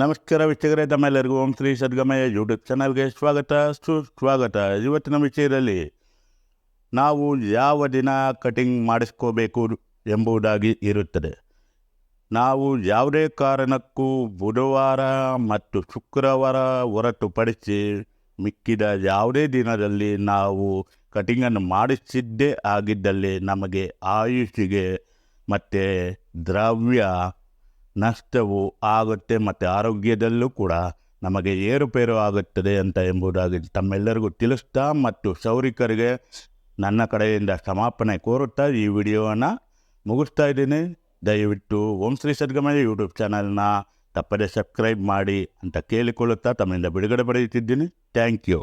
ನಮಸ್ಕಾರ ವೀಕ್ಷಕರೇ, ತಮ್ಮೆಲ್ಲರಿಗೂ ಓಂ ಶ್ರೀ ಸದ್ಗಮಯ ಯೂಟ್ಯೂಬ್ ಚಾನಲ್ಗೆ ಸ್ವಾಗತ. ಸುಸ್ವಾಗತ ಇವತ್ತಿನ ವಿಷಯದಲ್ಲಿ ನಾವು ಯಾವ ದಿನ ಕಟಿಂಗ್ ಮಾಡಿಸ್ಕೋಬೇಕು ಎಂಬುದಾಗಿ ಇರುತ್ತದೆ. ನಾವು ಯಾವುದೇ ಕಾರಣಕ್ಕೂ ಬುಧವಾರ ಮತ್ತು ಶುಕ್ರವಾರ ಹೊರತುಪಡಿಸಿ ಮಿಕ್ಕಿದ ಯಾವುದೇ ದಿನದಲ್ಲಿ ನಾವು ಕಟಿಂಗನ್ನು ಮಾಡಿಸಿದ್ದೇ ಆಗಿದ್ದಲ್ಲಿ ನಮಗೆ ಆಯುಷಿಗೆ ಮತ್ತು ದ್ರವ್ಯ ನಷ್ಟವು ಆಗುತ್ತೆ ಮತ್ತು ಆರೋಗ್ಯದಲ್ಲೂ ಕೂಡ ನಮಗೆ ಏರುಪೇರು ಆಗುತ್ತದೆ ಅಂತ ಎಂಬುದಾಗಿ ತಮ್ಮೆಲ್ಲರಿಗೂ ತಿಳಿಸ್ತಾ ಮತ್ತು ಸೌರಿಕರಿಗೆ ನನ್ನ ಕಡೆಯಿಂದ ಸಮಾಪನೆ ಕೋರುತ್ತಾ ಈ ವಿಡಿಯೋವನ್ನು ಮುಗಿಸ್ತಾ ಇದ್ದೀನಿ. ದಯವಿಟ್ಟು ಓಂ ಶ್ರೀ ಸದ್ಗಮಯ ಯೂಟ್ಯೂಬ್ ಚಾನಲ್ನ ತಪ್ಪದೆ ಸಬ್ಸ್ಕ್ರೈಬ್ ಮಾಡಿ ಅಂತ ಕೇಳಿಕೊಳ್ಳುತ್ತಾ ತಮ್ಮಿಂದ ಬಿಡುಗಡೆ ಪಡೆಯುತ್ತಿದ್ದೀನಿ. Thank you.